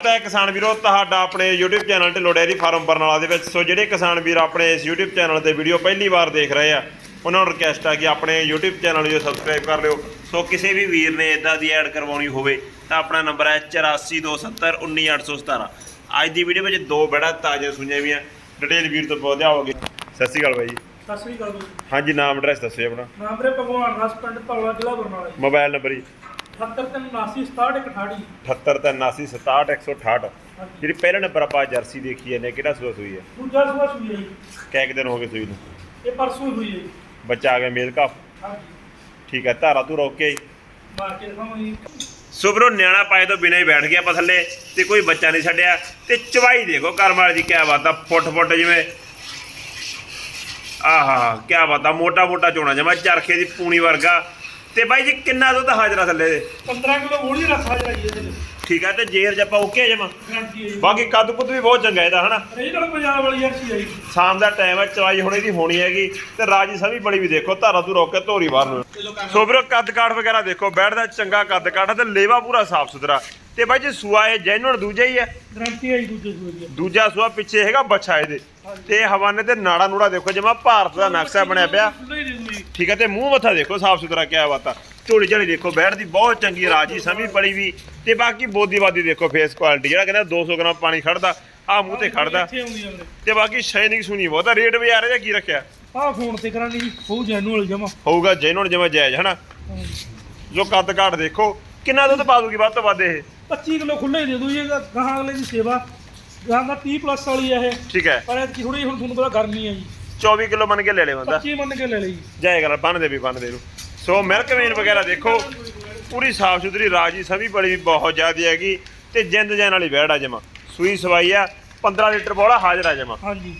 ਤਾਂ ਕਿਸਾਨ ਵੀਰੋ ਤੁਹਾਡਾ ਆਪਣੇ YouTube channel Dhillon dairy farm Barnala ਦੇ ਵਿੱਚ। ਸੋ ਜਿਹੜੇ ਕਿਸਾਨ ਵੀਰ ਆਪਣੇ ਇਸ YouTube ਚੈਨਲ ਤੇ ਵੀਡੀਓ ਪਹਿਲੀ ਵਾਰ ਦੇਖ ਰਹੇ ਆ ਉਹਨਾਂ ਨੂੰ ਰਿਕਵੈਸਟ ਆ ਕਿ ਆਪਣੇ YouTube ਚੈਨਲ ਨੂੰ ਸਬਸਕ੍ਰਾਈਬ ਕਰ ਲਿਓ। ਸੋ ਕਿਸੇ ਵੀ ਵੀਰ ਨੇ ਇਦਾਂ ਦੀ ਐਡ ਕਰਵਾਉਣੀ ਹੋਵੇ ਤਾਂ ਆਪਣਾ ਨੰਬਰ ਹੈ 8427191817 ਅੱਜ ਦੀ ਵੀਡੀਓ ਵਿੱਚ ਦੋ ਬੜਾ ਤਾਜ਼ਾ ਸੁਣੀਆਂ ਵੀਆਂ ਡਿਟੇਲ ਵੀਰ ਤੋਂ ਬਹੁਤ ਆਓਗੇ? ਸਤਿ ਸ਼੍ਰੀ ਅਕਾਲ ਬਾਈ ਸਤਿ ਸ੍ਰੀ ਅਕਾਲ ਹਾਂਜੀ ਨਾਮ ਐਡਰੈਸ ਦੱਸੋ ਜੀ ਆਪਣਾ। ਨਾਮ ਵੀਰੇ ਭਗਵਾਨ ਦਾਸ ਪਿੰਡ ਧੌਲਾ ਜ਼ਿਲ੍ਹਾ ਬਰਨਾਲਾ ਜੀ। ਮੋਬਾਈਲ ਨੰਬਰ ਜੀ। 7379676168 783671168 ਜਿਹੜੀ ਪਹਿਲਾ ਨੰਬਰ ਆਪਾਂ ਜਰਸੀ ਦੇਖੀ ਜਾਂਦੇ ਕਿਹੜਾ ਸੂਆ ਸੂਈ ਹੈ? ਦੂਜਾ ਸੂਆ ਸੂਈ ਹੈ ਜੀ। ਕਿੰਨੇ ਕੁ ਦਿਨ ਹੋ ਗਏ ਸੂਈ ਨੂੰ? ਇਹ ਪਰਸੋਂ ਹੀ ਹੋਈ ਹੈ ਜੀ। ਬੱਚਾ ਆ ਗਿਆ ਮੇਲ ਕਾਫ ਹਾਂਜੀ। ਠੀਕ ਹੈ ਧਾਰਾ ਤੂੰ ਰੋਕ ਕੇ ਆਈ। ਮਾਰ ਕੇ ਦਿਖਾਵਾਂ ਜੀ ਸੁਬਰੋ ਨਿਆਣਾ ਪਾਏ ਤੋਂ ਬਿਨਾਂ ਹੀ ਬੈਠ ਗਿਆ ਆਪਾਂ ਥੱਲੇ ਤੇ ਕੋਈ ਬੱਚਾ ਨਹੀਂ ਛੱਡਿਆ। ਤੇ ਚਵਾਈ ਦੇਖੋ ਕਰਮਾਲ ਦੀ ਕਿਆ ਬਾਤ ਆ ਫੁੱਟ ਫੁੱਟ ਜਿਵੇਂ। ਆਹਾ ਕਿਆ ਬਾਤ ਆ ਮੋਟਾ ਮੋਟਾ ਚੋਣਾ ਜਮਾ ਚਰਖੇ ਦੀ ਪੂਣੀ ਵਰਗਾ। ਤੇ ਬਾਈ ਜੀ ਕਿੰਨਾ ਦੁੱਧ ਹਾਜ਼ਰਾ ਥੱਲੇ ਦੇ? 15 ਕਿਲੋ ਗੋਲੀ ਰੱਖਾ ਜਾਈ ਇਹਦੇ ਠੀਕ ਹੈ ਤੇ ਜੇਰ ਜੱਪਾ ਓਕੇ ਜਮਾ? ਗਰੰਟੀ ਹੈ ਜੀ। ਬਾਕੀ ਕੱਦ ਕੁੱਦ ਵੀ ਬਹੁਤ ਚੰਗਾ ਇਹਦਾ ਹਨਾ? ਰੀਜਨਲ ਪੰਜਾਬ ਵਾਲੀ ਜਰਸੀ ਜੀ ਸ਼ਾਮ ਦਾ ਟਾਈਮ ਹੈ ਚਵਾਈ ਹੁਣ ਇਹਦੀ ਹੋਣੀ ਹੈਗੀ ਤੇ ਰਾਜੀ ਸਭੀ ਬੜੀ ਵੀ ਦੇਖੋ ਧਾਰਾ ਤੂੰ ਰੋਕ ਕੇ ਧੋਰੀ ਬਾਹਰ ਨੂੰ। ਸੋ ਵੀਰੋ ਕੱਦ ਕਾਠ ਵਗੈਰਾ ਦੇਖੋ ਬੈਠ ਦਾ ਚੰਗਾ ਕੱਦ ਕਾਠ ਤੇ ਲੇਵਾ ਪੂਰਾ ਸਾਫ਼ ਸੁਥਰਾ। ਤੇ ਬਾਈ ਜੀ ਸੂਆ ਇਹ ਜੈਨੂਨ ਦੂਜਾ ਹੀ ਹੈ ਗਰੰਟੀ ਹੈ ਜੀ ਦੂਜੇ ਸੂਏ ਦੀ। ਦੂਜਾ ਸੂਆ ਪਿੱਛੇ ਹੈਗਾ ਬੱਚਾ ਇਹਦੇ। ਤੇ ਹਵਾਨੇ ਤੇ ਨਾੜਾ ਨੂੜਾ ਦੇਖੋ ਜਿਵੇਂ ਭਾਰਤ ਦਾ ਨਕਸ਼ਾ ਬਣਿਆ ਪਿਆ। ਖੁੱਲ੍ਹਾ ਹੀ ਦੇ ਦੂੰ ਜੀ ਠੀਕ ਹੈ ਤੇ ਮੂੰਹ ਮੱਥਾ ਦੇਖੋ ਸਾਫ਼ ਸੁਥਰਾ ਕਿਆ ਬਾਤ ਆ। ਝੋਲੀ ਝਾਲੀ ਦੇਖੋ ਬੈਠ ਦੀ ਬਹੁਤ ਚੰਗੀ ਰਾਜੀ ਸਮੀ ਬੜੀ ਵੀ। ਤੇ ਬਾਕੀ ਬੋਦੀ ਬਾਦੀ ਦੇਖੋ ਫੇਸ ਕੁਆਲਿਟੀ ਜਿਹੜਾ ਕਹਿੰਦਾ 200 ਗ੍ਰਾਮ ਪਾਣੀ ਖੜਦਾ ਆ ਮੂੰਹ ਤੇ ਖੜਦਾ। ਆ ਤੇ ਬਾਕੀ ਸ਼ਾਈਨਿੰਗ ਸੁਣੀ ਬਹੁਤ ਆ ਰੇਟ ਵੀ ਆ ਰਿਹਾ ਕੀ ਰੱਖਿਆ? ਆਹ ਫੋਨ ਤੇ ਕਰਾਂਗੇ ਜੀ ਉਹ ਜੈਨੂਅਲ ਜਮਾ। ਹੋਊਗਾ ਜੈਨੂਨ ਜਿਵੇਂ ਜਾਇਜ਼ ਹਨਾ? ਜੋ ਕੱਦ ਕਾਠ ਦੇਖੋ ਕਿੰਨਾ ਦੁੱਧ ਪਾ ਦੂਗੀ ਵੱਧ ਤੋਂ ਵੱਧ ਇਹ? 25 ਕਿਲੋ ਖੁੱਲੇ ਦੇ ਦੂ ਜੀ ਗਾਹਾਂ ਅਗਲੇ ਦੀ ਸੇਵਾ। ਗਾਹਾਂ ਦਾ 30 ਪਲੱਸ ਵਾਲੀ ਹੈ ਇਹ। ਠੀਕ ਹੈ। ਪਰ ਐਤਕੀ ਥੋੜੀ ਹੁਣ ਤੁਹਾਨੂੰ ਪਤਾ ਗਰਮੀ ਹੈ ਜੀ। 24 ਕਿਲੋ ਮੰਨ ਕੇ ਲੈ ਲੈ ਬੰਦਾ। 25 ਮੰਨ ਕੇ ਲੈ ਲਈ। ਜਾਏਗਾ ਨਾ ਬੰਨ ਦੇ ਵੀ ਬੰਨ ਦੇ ਨੂੰ ਸੋ ਮਿਲਕ ਵੇਨ ਵਗੈਰਾ ਦੇਖੋ ਪੂਰੀ ਸਾਫ਼ ਸੁਥਰੀ ਰਾਜੀ ਸਭੀ ਬੜੀ ਬਹੁਤ ਜ਼ਿਆਦੀ ਹੈਗੀ ਤੇ ਜਿੰਦ ਜੈਨ ਵਾਲੀ ਬੈੜ ਆ ਜਮਾ। ਸੂਈ ਸਵਾਈ ਆ 15 ਲੀਟਰ ਬੋਲਾ ਹਾਜ਼ਰ ਆ ਜਮਾ। ਹਾਂਜੀ।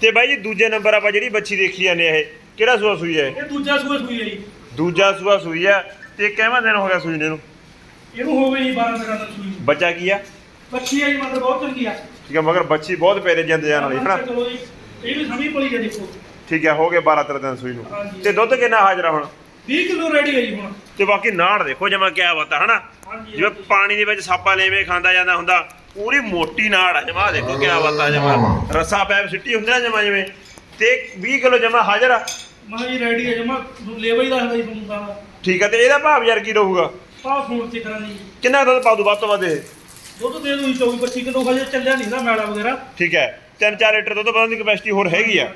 ਤੇ ਬਾਈ ਜੀ ਦੂਜੇ ਨੰਬਰ ਆਪਾਂ ਜਿਹੜੀ ਬੱਚੀ ਦੇਖੀ ਜਾਂਦੇ ਆ ਇਹ ਕਿਹੜਾ ਸੂਆ ਸੂਈ ਹੈ ਇਹ? ਦੂਜਾ ਸੂਆ ਸੂਈ ਹੈ ਜੀ। ਦੂਜਾ ਸੂਆ ਸੂਈ ਆ ਤੇ ਕਿੰਨਾ ਦਿਨ ਹੋ ਗਿਆ ਸੂਈ ਨੂੰ? ਇਹਨੂੰ ਹੋ ਗਈ 12 ਦਿਨਾਂ ਦਾ ਸੂਈ। ਨੂੰ। ਬੱਚਾ ਕੀ ਆ? ਬੱਚੀ ਹੈ ਜੀ ਮਤਲਬ ਬਹੁਤ ਚੰਗੀ ਆ। ਠੀਕ ਹੈ ਮਗਰ ਬੱਚੀ ਬਹੁਤ ਪੇਰੇ ਜਿੰਦ ਜੈਨ ਵਾਲੀ ਹਨਾ? ਚਲੋ ਜੀ ਇਹ ਵੀ ਸਮੀ ਪਲੀ ਹੈ ਦੇਖੋ। ਠੀਕ ਹੈ ਹੋ ਗਏ 12 13 ਦਿਨ ਸੂਈ ਨੂੰ। ਹਾਂਜੀ। ਤੇ ਦੁੱਧ ਕਿੰਨਾ ਹਾਜ਼ਰ ਆ ਹੁਣ? 20 ਕਿਲੋ ਰੈਡੀ ਹੈ ਜੀ ਹੁਣ। ਤੇ ਬਾਕੀ ਨਾੜ ਦੇਖੋ ਜਮਾ ਕਿਆ ਬਤਾ ਹਨਾ? ਹਾਂਜੀ ਜਿਵੇਂ ਪਾਣੀ ਦੇ ਵਿੱਚ ਸਾਪਾ ਲੈਵੇਂ ਖਾਂਦਾ ਜਾਂਦਾ ਹੁੰਦਾ ਪੂਰੀ ਮੋਟੀ ਨਾੜ ਆ ਜਮਾ ਦੇਖੋ ਕਿਆ ਬਤਾ ਜਮਾ। ਰਸਾ ਪੈਪ ਸਿੱਟੀ ਹੁੰਦੀ ਨਾ ਜਮਾ ਜਿਵੇਂ ਤੇ 20 ਕਿਲੋ ਜਮਾ ਹਾਜ਼ਰ ਆ। ਮਾਂ ਜੀ ਰੈਡੀ ਹੈ ਜਮਾ ਲੇਵਾ ਹੀ ਦੱਸਦਾ ਜੀ ਤੁਹਾਨੂੰ ਤਾਂ। ਠੀਕ ਹੈ ਤੇ ਇਹਦਾ ਭਾਵ ਯਾਰ ਕੀ ਰਹੂਗਾ? ਆਹ ਫੋਨ ਤੇ ਕਰਾਂਗੇ ਜੀ। ਕਿੰਨਾ ਦੁੱਧ ਪਾ ਦੂ ਵੱਧ ਤੋਂ ਵੱਧ ਇਹ? ਦੁੱਧ ਦੇ ਦੂੰ 24 25 ਕਿਲੋ ਹਜੇ ਚੱਲਿਆ ਨਹੀਂ ਨਾ ਮੈਲਾ ਵਗੈਰਾ। ਠੀਕ ਹੈ 3-4 ਲੀਟਰ ਦੁੱਧ ਪਾਉਣ ਦੀ ਕਪੈਸਿਟੀ ਹੋਰ ਹੈਗੀ ਆ।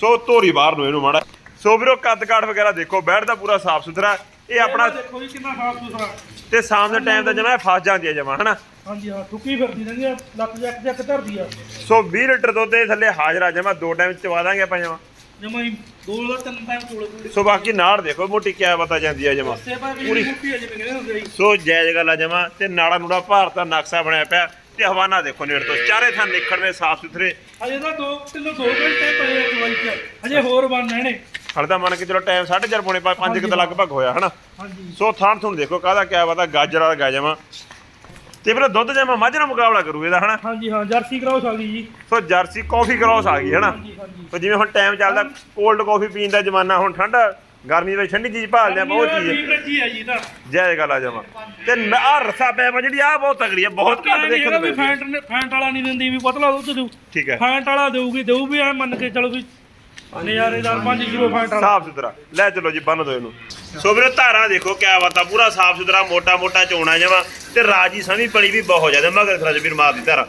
ਸੋ ਧੋਰੀ ਬਾਹਰ ਨੂੰ ਇਹਨੂੰ ਮਾੜਾ। ਸੋ ਵੀਰੋ ਕੱਦ ਕਾਠ ਵਗੈਰਾ ਦੇਖੋ ਬੈਠ ਦਾ ਪੂਰਾ ਸਾਫ਼ ਸੁਥਰਾ ਇਹ ਆਪਣਾ ਦੇਖੋ ਜੀ ਕਿੰਨਾ ਸਾਫ਼ ਸੁਥਰਾ ਤੇ ਸ਼ਾਮ ਦੇ ਟਾਈਮ ਦਾ ਜਮਾ ਫਸ ਜਾਂਦੀ ਹੈ ਜਮਾ ਹਨਾ? ਹਾਂਜੀ ਹਾਂ ਠੁੱਕੀ ਫਿਰਦੀ ਰਹਿੰਦੀ ਆ ਲੱਕ ਜੱਕ ਜੱਕ ਧਰਦੀ ਆ। ਸੋ 20 ਲੀਟਰ ਦੁੱਧ ਦੇ ਥੱਲੇ ਹਾਜ਼ਰ ਆ ਜਮਾ ਦੋ ਟਾਈਮ ਚਵਾ ਦਾਂਗੇ ਆਪਾਂ ਜਮਾ। ਜਮਾ ਹੀ ਦੋ ਦਾ ਤਿੰਨ ਟਾਈਮ ਸੋ ਬਾਕੀ ਨਾੜ ਦੇਖੋ ਮੋਟੀ ਕਿਆ ਪਤਾ ਜਾਂਦੀ ਆ ਜਮਾ। ਸੇ ਪਾ ਵੀ ਪੂਰੀ। ਮੁੱਠੀ ਅਜੇ ਕਹਿੰਦੇ ਹੁੰਦੇ। ਜੀ ਸੋ ਜਾਇਜ਼ ਗੱਲ ਆ ਜਮਾ ਤੇ ਨਾੜਾ ਨੂੜਾ ਭਾਰਤ ਦਾ ਨਕਸ਼ਾ ਬਣਿਆ ਪਿਆ ਤੇ ਹਵਾਨਾ ਦੇਖੋ ਨੇੜ ਤੋਂ। ਚਾਰੇ ਥਾਂ ਨਿਖੜਵੇਂ ਸਾਫ਼ ਸੁਥਰੇ। ਹਜੇ ਤਾਂ 2 ਕਿਲੋ 2 ਘੰਟੇ ਪਏ ਆ ਦਵਾਈ ਚ। ਹਜੇ ਹੋਰ ਬਣਨੇ ਨੇ। ਹਲਦਾ ਮੰਨ ਕੇ ਚਲੋ ਟਾਈਮ 4:30 ਪੌਣੇ 5 ਕਿਤੇ ਲਗਭਗ ਹੋਇਆ ਹਨਾ? ਸੋ ਥਾਣ ਤੁਹਾਨੂੰ ਦੇਖੋ ਕਾਹਦਾ ਕਿਆ ਪਤਾ ਗਾਜਰ ਵਾਲਾ ਗਾ ਜਮਾ ਤੇ ਫਿਰ ਦੁੱਧ ਜਮਾ ਮੱਝ ਨਾਲ ਮੁਕਾਬਲਾ ਕਰੂ ਇਹਦਾ ਹਨਾ? ਹਾਂਜੀ ਹਾਂ ਜਰਸੀ ਕਰਾਉਸ ਆ ਗਈ ਜੀ। ਸੋ ਜਰਸੀ ਕਾਫੀ ਕ੍ਰੋਸ ਆ ਗਈ ਹਨਾ? ਹਾਂਜੀ ਜਿਵੇਂ ਹੁਣ ਟਾਈਮ ਚੱਲਦਾ ਕੋਲਡ ਕਾਫੀ ਪੀਣ ਦਾ ਜ਼ਮਾਨਾ ਹੁਣ ਠੰਡਾ ਗਰਮੀ ਵਿੱਚ ਠੰਡੀ ਚੀਜ਼ ਭਾਲਦੇ ਆ ਬਹੁਤ ਚੀਜ਼। ਆ ਜੀ ਤਾਂ। ਗੱਲ ਆ ਜਮਾ। ਤੇ ਆ ਰਸਾ ਆ ਜਿਹੜੀ ਆ ਬਹੁਤ ਤਗੜੀ ਆ ਬਹੁਤ ਘੱਟ ਦੇਖਣ ਨੂੰ ਵੀ ਮਿਲਦੀ ਆ। ਫੈਂਟ ਨੇ ਫੈਂਟ ਵਾਲਾ ਨਹੀਂ ਦਿੰਦੀ ਵੀ ਪਤਲਾ ਦੁੱਧ ਦੇਊ। ਠੀਕ ਹੈ। ਫੈਂਟ ਵਾਲਾ ਦੇਊਗੀ ਦੇਊ ਵੀ ਐ ਮੰਨ ਕੇ ਚਲੋ ਵੀ ਨਜ਼ਾਰੇਦਾਰ 5 ਕਿਲੋ ਫੈਂਟ ਵਾਲਾ ਸਾਫ਼ ਸੁਥਰਾ। ਲੈ ਚਲੋ ਜੀ ਬੰਨ ਦੋ ਇਹਨੂੰ। ਸੋ ਵੀਰੇ ਧਾਰਾਂ ਦੇਖੋ ਕਿਆ ਬਾਤ ਆ ਪੂਰਾ ਸਾਫ਼ ਸੁਥਰਾ ਮੋਟਾ ਮੋਟਾ ਚੋਣਾ ਜਮਾ ਤੇ ਰਾਜੀ ਸਮੀ ਪਲੀ ਵੀ ਬਹੁਤ ਜ਼ਿਆਦਾ ਮਗਰ ਖਰਾਜ ਵੀਰ ਮਾਰ ਦੀ ਧਾਰਾ।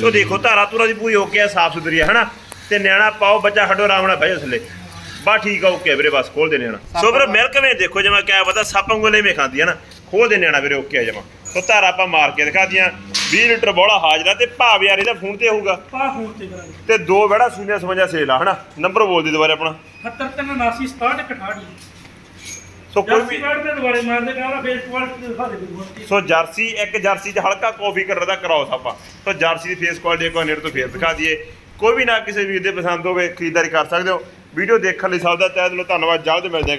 ਸੋ ਦੇਖੋ ਧਾਰਾ ਤੁਰਾ ਦੀ ਪੂਰੀ ਓਕੇ ਆ ਸਾਫ਼ ਸੁਥਰੀ ਆ ਹਨਾ? ਤੇ ਨਿਆਣਾ ਪਾਓ ਬੱਚਾ ਹੱਡੋ ਰਾਮਣਾ ਬਹਿ ਜਾ ਥੱਲੇ। ਬਾ ਠੀਕ ਆ ਓਕੇ ਵੀਰੇ ਬਸ ਖੋਲ ਦੇ ਨਿਆਣਾ ਸੋ ਵੀਰੇ ਮਿਲਕ ਵੇ ਦੇਖੋ ਜਮਾ ਕਿਆ ਪਤਾ ਸੱਪ ਉਂਗਲੇ ਮੇ ਖਾਂਦੀ ਆ ਨਾ ਖੋਲ ਦੇ ਨਿਆਣਾ ਵੀਰੇ ਓਕੇ ਆ ਜਮਾ। ਸੋ ਧਾਰਾ ਆਪਾਂ ਮਾਰ ਕੇ ਦਿਖਾ ਦੀਆਂ 20 ਲੀਟਰ ਬੋਲਾ ਹਾਜ਼ਰਾ ਤੇ ਭਾਵ ਯਾਰ ਇਹਦਾ ਫੋਨ ਤੇ ਹੋਊਗਾ। ਪਾ ਫੋਨ ਤੇ ਕਰਾਂਗੇ। ਤੇ ਦੋ ਬੜਾ ਸੂਨੀਆ ਸਮਝਾ ਸੇਲ ਆ ਹਨਾ? ਨੰਬਰ ਬੋਲ ਦੀ ਦੁਬਾਰਾ ਆਪਣਾ। 73 67 68 ਸੋ ਕੋਈ ਵੀ ਕਾਰਡ ਦੇ ਦੁਆਰੇ ਮਾਰਦੇ ਕਹਿੰਦਾ ਫੇਸ ਕੁਆਲਿਟੀ ਦਿਖਾ ਦੇ ਦੂੰਗਾ ਸੋ ਜਰਸੀ ਇੱਕ ਜਰਸੀ 'ਚ ਹਲਕਾ ਕਾਫੀ ਕਲਰ ਦਾ ਕਰਾਉਸ ਆਪਾਂ। ਸੋ ਜਰਸੀ ਦੀ ਫੇਸ ਕੁਆਲਿਟੀ ਇੱਕ ਵਾਰ ਨੇੜੇ ਤੋਂ ਫੇਰ ਦਿਖਾ ਦਈਏ। ਕੋਈ ਵੀ ਨਾ ਕਿਸੇ ਵੀਰ ਦੇ ਪਸੰਦ ਹੋਵੇ ਖਰੀਦਦਾਰੀ ਕਰ ਸਕਦੇ ਹੋ। ਵੀਡੀਓ ਦੇਖਣ ਲਈ ਸਭ ਦਾ ਤਹਿ ਦਿਲੋਂ ਧੰਨਵਾਦ। ਜਲਦ ਮਿਲਦੇ ਹਾਂ ਕਿਸੇ